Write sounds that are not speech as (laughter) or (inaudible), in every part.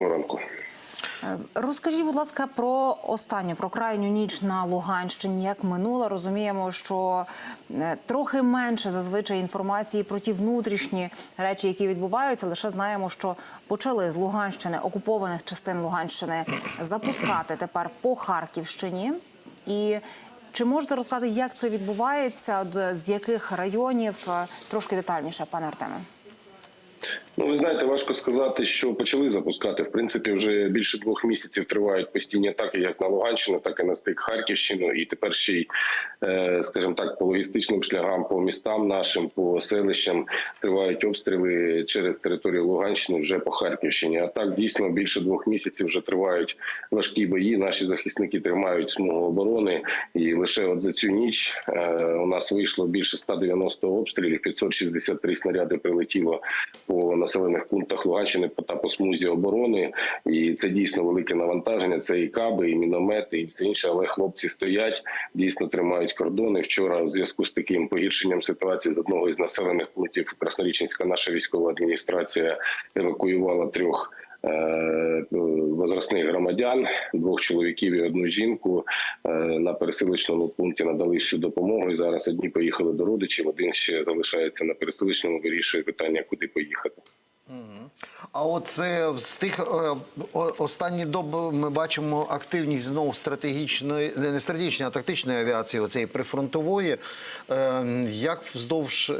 ранку. Е, Розкажіть, будь ласка, про останню, про крайню ніч на Луганщині. Як минула, розуміємо, що е, трохи менше зазвичай інформації про ті внутрішні речі, які відбуваються. Лише знаємо, що почали з Луганщини, окупованих частин Луганщини, запускати тепер по Харківщині. І чи можете розказати, як це відбувається? З яких районів Е, трошки детальніше, пане Артеме? Ну, ви знаєте, важко сказати, що почали запускати. В принципі, вже більше двох місяців тривають постійні атаки, як на Луганщину, так і на стик Харківщину. І тепер ще й, е, скажімо так, по логістичним шляхам, по містам нашим, по селищам тривають обстріли через територію Луганщини вже по Харківщині. А так дійсно більше двох місяців вже тривають важкі бої. Наші захисники тримають смугу оборони. І лише от за цю ніч е, у нас вийшло більше 190 обстрілів, 563 снаряди прилетіло по населених пунктах Луганщини та по смузі оборони. І це дійсно велике навантаження. Це і каби, і міномети, і все інше. Але хлопці стоять, дійсно тримають кордони. Вчора, в зв'язку з таким погіршенням ситуації з одного із населених пунктів Красноріченська, наша військова адміністрація евакуювала трьох. Е, Возрастних громадян, двох чоловіків і одну жінку е, на переселищному пункті надали всю допомогу. І зараз одні поїхали до родичів, один ще залишається на переселищному, вирішує питання, куди поїхати. А от з тих е, останні доби ми бачимо активність знов стратегічної, не стратегічної, а тактичної авіації, оцеї прифронтової. Е, Як вздовж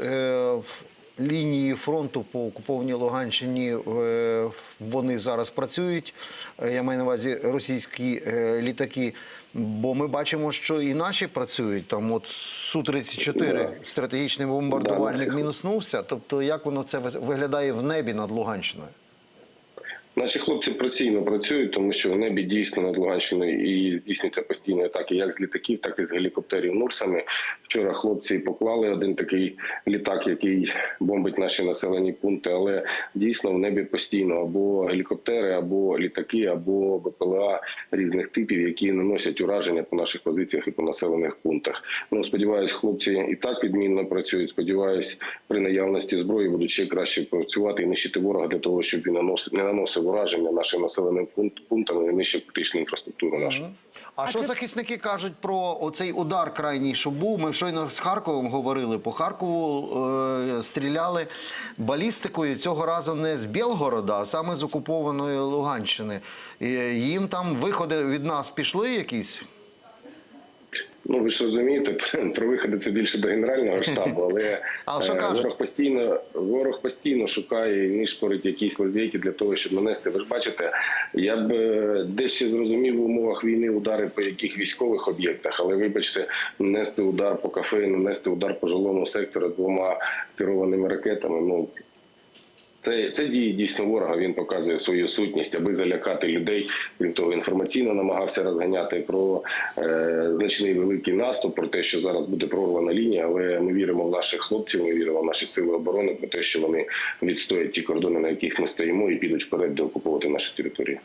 лінії фронту по окупованій Луганщині е, вони зараз працюють? Е, Я маю на увазі російські е, літаки. Бо ми бачимо, що і наші працюють. Там от Су-34, стратегічний бомбардувальник мінуснувся. Тобто, як воно це виглядає в небі над Луганщиною? Наші хлопці постійно працюють, тому що в небі дійсно над Луганщиною і здійснюються постійні атаки, як з літаків, так і з гелікоптерів Нурсами. Вчора хлопці поклали один такий літак, який бомбить наші населені пункти. Але дійсно в небі постійно або гелікоптери, або літаки, або БПЛА різних типів, які наносять ураження по наших позиціях і по населених пунктах. Ну сподіваюсь, хлопці і так відмінно працюють. Сподіваюсь, при наявності зброї будуть ще краще працювати і нищити ворога для того, щоб він не наносив ураження нашим населеним пункт- пунктам і нижче критичну інфраструктуру нашу. А, що захисники кажуть про оцей удар крайній, що був? Ми щойно з Харковом говорили. По Харкову е, стріляли балістикою цього разу не з Білгорода, а саме з окупованої Луганщини. Їм там виходи від нас пішли якісь? Ну ви ж розумієте, (laughs) про виходи це більше до генерального (laughs) штабу, але е, ворог постійно ворог постійно шукає і нишпорить якісь лазейки для того, щоб нанести. Ви ж бачите, я б е, дещо зрозумів в умовах війни удари по яких військових об'єктах, але вибачте, нанести удар по кафе, нанести удар по жилому сектору двома керованими ракетами. Ну це, це дії дійсно ворога. Він показує свою сутність, аби залякати людей. Крім того, інформаційно намагався розганяти про е, значний великий наступ, про те, що зараз буде прорвана лінія. Але ми віримо в наших хлопців. Ми віримо в наші сили оборони, про те, що вони відстоять ті кордони, на яких ми стоїмо, і підуть вперед окуповувати наші території.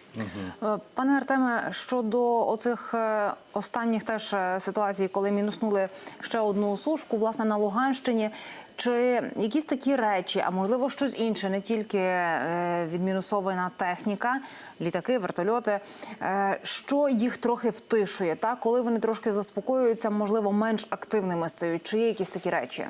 Е, Пане Артеме, щодо оцих е, останніх теж е, ситуацій, коли мінуснули ще одну сушку, власне на Луганщині, чи якісь такі речі, а можливо щось інше, не тільки е, відмінусована техніка, літаки, вертольоти, е, що їх трохи втишує, та коли вони трошки заспокоюються, можливо, менш активними стають. Чи є якісь такі речі?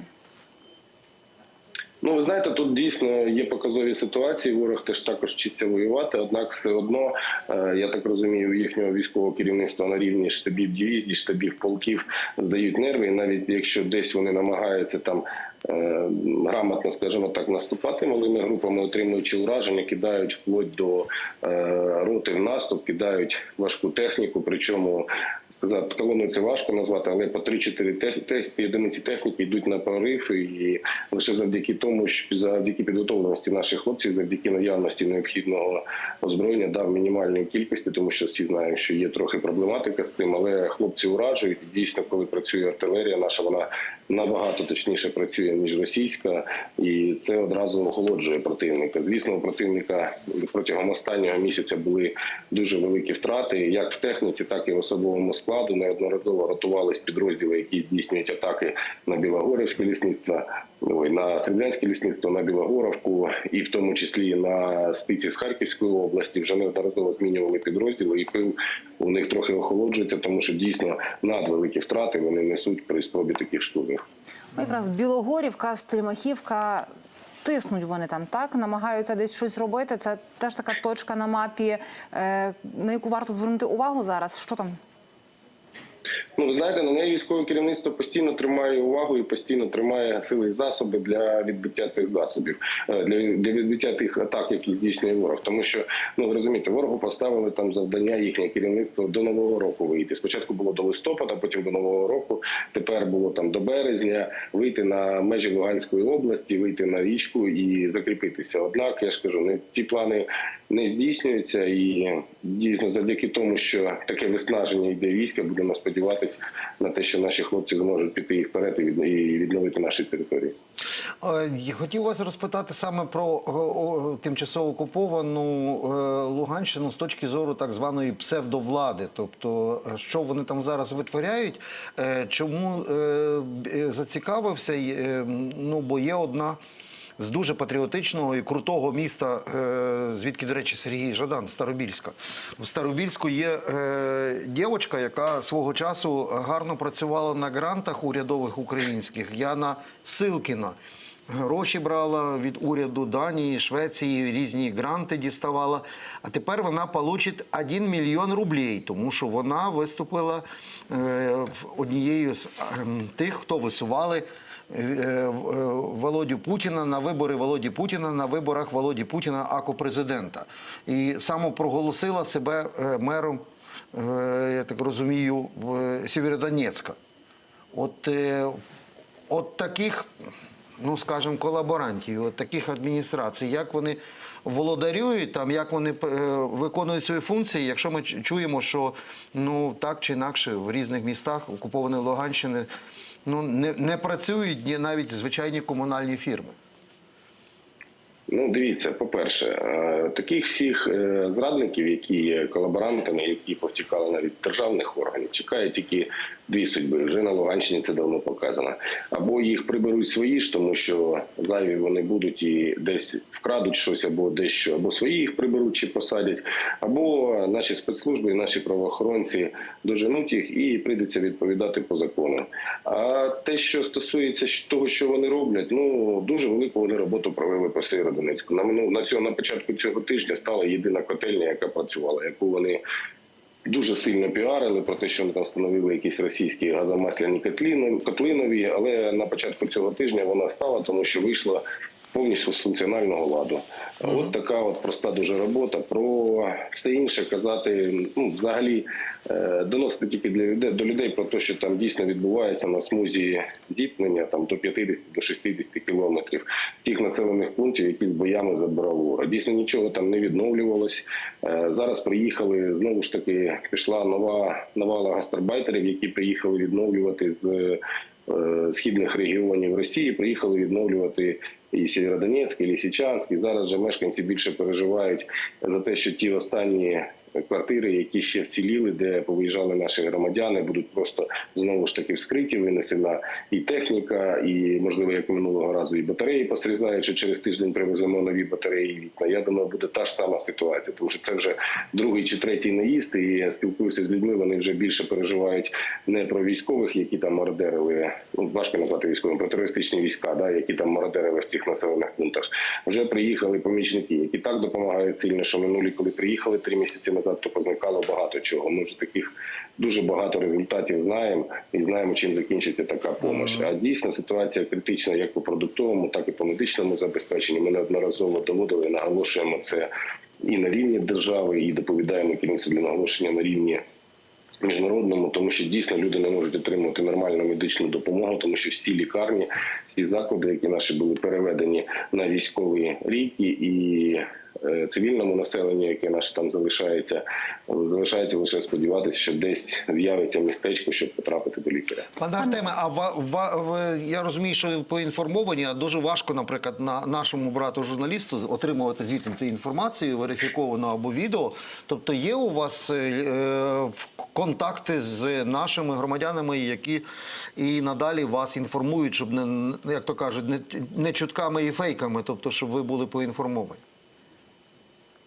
Ну, ви знаєте, тут дійсно є показові ситуації. Ворог теж також вчиться воювати. Однак, все одно, е, я так розумію, їхнього військового керівництва на рівні штабів дивізій, штабів полків здають нерви. І навіть якщо десь вони намагаються там грамотно, скажімо так, наступати малими групами, отримуючи ураження, кидають вплоть до е, роти в наступ, кидають важку техніку. Причому сказати колоною це важко назвати, але по 3-4 тех, тех, одиниці техніки йдуть на прорив, і лише завдяки тому, що завдяки підготовленості наших хлопців, завдяки наявності необхідного озброєння дав мінімальної кількості, тому що всі знають, що є трохи проблематика з цим, але хлопці уражують. Дійсно, коли працює артилерія, наша вона набагато точніше працює ніж російська, і це одразу охолоджує противника. Звісно, у противника протягом останнього місяця були дуже великі втрати, як в техніці, так і в особовому складу. Неодноразово ротувались підрозділи, які здійснюють атаки на Білогорівське лісництво. Ой, на Серебрянське лісництво, на Білогоровку, і в тому числі на стиці з Харківської області вже неодноразово змінювали підрозділи, і пил у них трохи охолоджується, тому що дійсно надвеликі втрати вони несуть при спробі таких штурмів. Ну, якраз Білогорівка, Стрімахівка. Тиснуть вони там так, намагаються десь щось робити. Це теж така точка на мапі, е, на яку варто звернути увагу зараз. Що там? Ну, ви знаєте, на неї військове керівництво постійно тримає увагу і постійно тримає сили і засоби для відбиття цих засобів, е, для, для відбиття тих атак, які здійснює ворог. Тому що ну розумієте, ворогу поставили там завдання їхнє керівництво до нового року вийти. Спочатку було до листопада, потім до нового року. Тепер було там до березня вийти на межі Луганської області, вийти на річку і закріпитися. Однак я ж кажу, не ті плани не здійснюються, і дійсно завдяки тому, що таке виснаження йде війська, будемо сподіватися на те, що наші хлопці зможуть піти і вперед і відновити наші території. Е, Хотів вас розпитати саме про о, тимчасово окуповану е, Луганщину з точки зору так званої псевдовлади. Тобто, е, що вони там зараз витворяють, е, чому е, е, зацікавився, е, ну бо є одна. З дуже патріотичного і крутого міста, е, звідки, до речі, Сергій Жадан, Старобільська. В Старобільську є е, дівчинка, яка свого часу гарно працювала на грантах урядових українських. Яна Силкіна. Гроші брала від уряду Данії, Швеції, різні гранти діставала. А тепер вона получить 1 мільйон рублей, тому що вона виступила е, однією з ем, тих, хто висували Володю Путіна на вибори Володі Путіна на виборах Володі Путіна ако президента. І самопроголосила себе е, мером, е, я так розумію, Сєвєродонецька. От, е, от таких, ну скажімо, колаборантів, от таких адміністрацій, як вони володарюють, там, як вони е, виконують свої функції, якщо ми чуємо, що ну так чи інакше в різних містах окупованої Луганщини ну, не, не працюють ні навіть звичайні комунальні фірми. Ну, дивіться, по-перше, е, таких всіх е, зрадників, які є колаборантами, які повтікали навіть з державних органів, чекає тільки дві судьби. Вже на Луганщині це давно показано. Або їх приберуть свої ж, тому що зайві вони будуть і десь вкрадуть щось, або дещо, або свої їх приберуть чи посадять, або наші спецслужби і наші правоохоронці доженуть їх і прийдеться відповідати по закону. А те, що стосується того, що вони роблять, ну дуже велику вони роботу провели по Сєвєродонецьку. На ну, на цього на початку цього тижня стала єдина котельня, яка працювала, яку вони. Дуже сильно піарили про те, що вони там встановили якісь російські газомасляні котліни- котлинові, але на початку цього тижня вона стала, тому що вийшла повністю з функціонального ладу. От така от проста дуже робота. Про все інше казати, ну взагалі е, доносити тільки для людей до людей про те, що там дійсно відбувається на смузі зіткнення там до 50 до 60 кілометрів тих населених пунктів, які з боями забрав ворог. Дійсно нічого там не відновлювалось. Е, Зараз приїхали знову ж таки. Пішла нова навала гастарбайтерів, які приїхали відновлювати з е, східних регіонів Росії. Приїхали відновлювати і Сєвєродонецьк, і Лісичанськ. І зараз же мешканці більше переживають за те, що ті останні квартири, які ще вціліли, де повиїжджали наші громадяни, будуть просто знову ж таки вскриті, винесена і техніка, і можливо, як минулого разу, і батареї посрізають, через тиждень привеземо нові батареї вікна. Я думаю, буде та ж сама ситуація, тому що це вже другий чи третій наїзд. І я спілкуюся з людьми. Вони вже більше переживають не про військових, які там мародерили. Ну важко назвати військовим, про терористичні війська, да, які там мародерили в цих населених пунктах. Вже приїхали помічники, які так допомагають сильно, що минулі, коли приїхали три місяці назад, то позникало багато чого. Ми вже таких дуже багато результатів знаємо і знаємо, чим закінчиться така допомога. А дійсно ситуація критична як по продуктовому, так і по медичному забезпеченню. Ми неодноразово доводили, наголошуємо це і на рівні держави, і доповідаємо керівництву для наголошення на рівні міжнародному, тому що дійсно люди не можуть отримувати нормальну медичну допомогу, тому що всі лікарні, всі заклади, які наші були переведені на військові рейки, і цивільному населенню, яке наше там залишається. Залишається лише сподіватися, що десь з'явиться містечко, щоб потрапити до лікаря. Пане Артеме, а ва, ва, ви- я розумію, що ви поінформовані, а дуже важко, наприклад, на нашому брату журналісту отримувати звідти інформацію, верифіковану або відео. Тобто є у вас е, е, в- контакти з нашими громадянами, які і надалі вас інформують, щоб не як то кажуть, не, не чутками і фейками, тобто, щоб ви були поінформовані.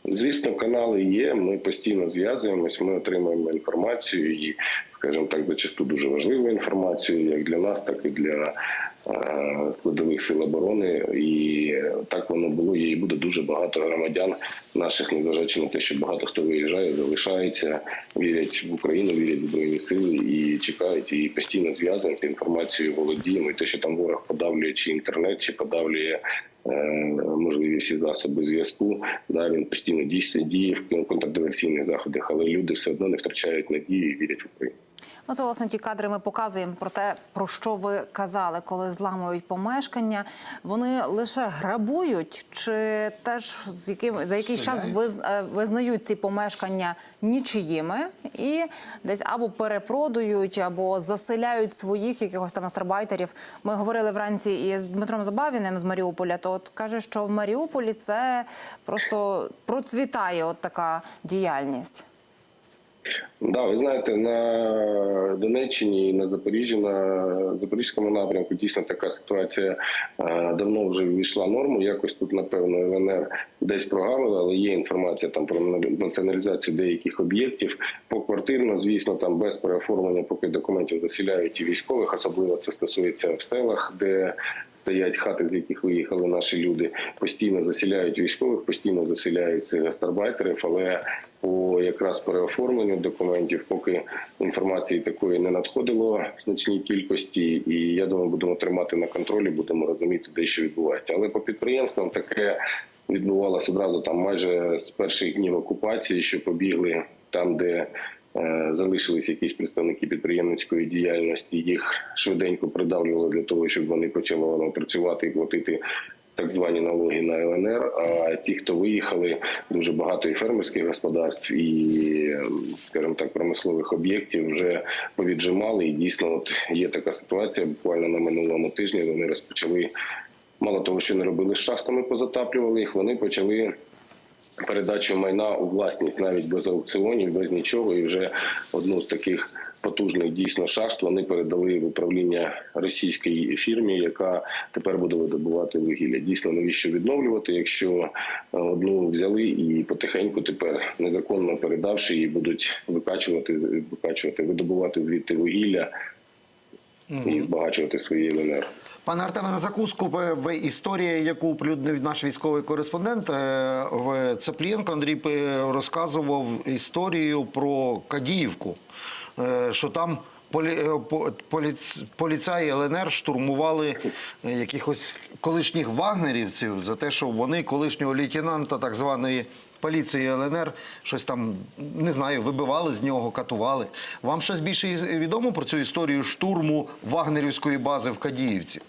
Звісно, канали є. Ми постійно зв'язуємось. Ми отримуємо інформацію і, скажімо так, зачасту дуже важливу інформацію, як для нас, так і для складових сил оборони. І так воно було. Є і буде дуже багато громадян наших, незважаючи на те, що багато хто виїжджає, залишається, вірять в Україну, вірять в збройні сили і чекають. І постійно зв'язуємося інформацією володіємо. І те, що там ворог подавлює чи інтернет, чи подавлює е, можливі всі засоби зв'язку. Да, він постійно дійсно діє в контрдиверсійних заходах, але люди все одно не втрачають надії і вірять в Україну. Оце власне ті кадри ми показуємо про те, про що ви казали, коли зламують помешкання. Вони лише грабують, чи теж з яким за якийсь час виз, е, визнають ці помешкання нічиїми і десь або перепродують, або заселяють своїх якихось там астарбайтерів. Ми говорили вранці із Дмитром Забавіним з Маріуполя. То от каже, що в Маріуполі це просто процвітає от така діяльність. Да, ви знаєте, на Донеччині і на Запоріжжі, на Запорізькому напрямку дійсно така ситуація е, давно вже ввійшла норму. Якось тут, напевно, ЛНР десь прогавили, але є інформація там про націоналізацію деяких об'єктів. Поквартирно, звісно, там без переоформлення, поки документів заселяють і військових, особливо це стосується в селах, де стоять хати, з яких виїхали наші люди. Постійно заселяють військових, постійно заселяють цих гастарбайтерів, але по якраз переоформленню документів, поки інформації такої не надходило в значній кількості, і я думаю, будемо тримати на контролі, будемо розуміти, де що відбувається. Але по підприємствам таке відбувалося одразу там майже з перших днів окупації, що побігли там, де е, залишились якісь представники підприємницької діяльності. Їх швиденько придавлювали для того, щоб вони почали працювати і платити так звані налоги на ЛНР. А ті, хто виїхали, дуже багато і фермерських господарств, і скажімо так, промислових об'єктів вже повіджимали. І дійсно, от є така ситуація. Буквально на минулому тижні вони розпочали. Мало того, що не робили з шахтами, позатаплювали їх. Вони почали передачу майна у власність навіть без аукціонів, без нічого. І вже одну з таких потужних дійсно шахт вони передали в управління російській фірмі, яка тепер буде видобувати вугілля. Дійсно, навіщо відновлювати, якщо е, одну взяли і потихеньку тепер незаконно передавши її, будуть викачувати, викачувати, видобувати звідти вугілля і збагачувати свої ЛНР. Пане Артеме, на закуску в- історії, яку оприлюднив наш військовий кореспондент е, в Цеплієнко Андрій е, розказував історію про Кадіївку, що там полі, е, по- поліц- поліцаї ЛНР штурмували е, якихось колишніх вагнерівців за те, що вони колишнього лейтенанта так званої. Поліції ЛНР щось там не знаю, вибивали з нього, катували. Вам щось більше відомо про цю історію штурму вагнерівської бази в Кадіївці?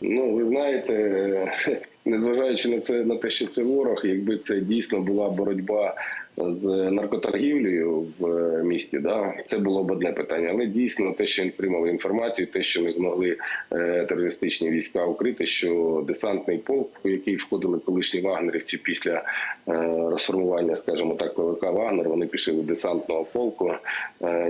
Ну, ви знаєте, (laughs) незважаючи на це на те, що це ворог, якби це дійсно була боротьба з наркоторгівлею в е, місті, да це було б одне питання. Але дійсно те, що отримали інформацію, те, що не змогли е, терористичні війська укрити, що десантний полк, в який входили колишні вагнерівці після е, розформування, скажімо так, ПВК Вагнер, вони пішли до десантного полку.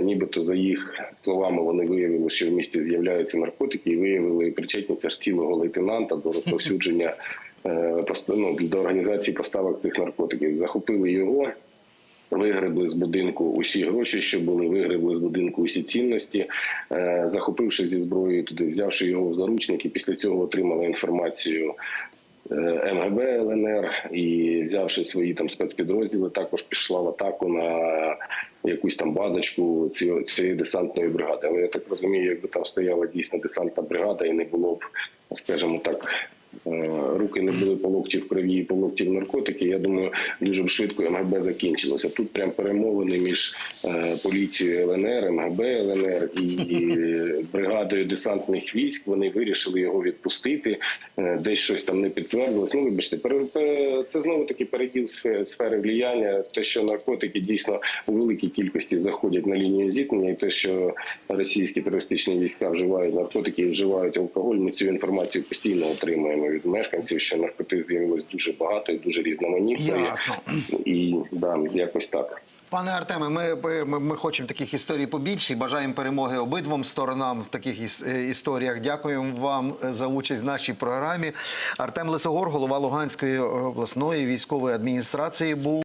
Нібито за їх словами вони виявили, що в місті з'являються наркотики, і виявили причетність аж цілого лейтенанта до розповсюдження ну, до організації поставок цих наркотиків. Захопили його. Вигребли з будинку усі гроші, що були, вигребли з будинку усі цінності, е, захопивши зі зброєю туди, взявши його в заручники. Після цього отримали інформацію е, МГБ ЛНР і взявши свої там спецпідрозділи, також пішла в атаку на якусь там базочку цієї, десантної бригади. Але я так розумію, якби там стояла дійсно десантна бригада і не було б, скажімо так, руки не були по локті в крові, і по локті в наркотики, я думаю, дуже б швидко МГБ закінчилося. Тут прям перемовини між е, поліцією ЛНР, МГБ ЛНР і, (laughs) бригадою десантних військ. Вони вирішили його відпустити. Е, Десь щось там не підтвердилось. Ну, вибачте, це знову таки переділ сфе- сфери влияння. Те, що наркотики дійсно у великій кількості заходять на лінію зіткнення, і те, що російські терористичні війська вживають наркотики і вживають алкоголь. Ми цю інформацію постійно отримуємо від мешканців, що наркоти з'явилось дуже багато і дуже різноманітно. Ясно. І да, якось так. Пане Артеме, ми, ми, ми хочемо таких історій побільше і бажаємо перемоги обидвом сторонам в таких іс- е, історіях. Дякуємо вам е, за участь в нашій програмі. Артем Лисогор, голова Луганської обласної військової адміністрації, був.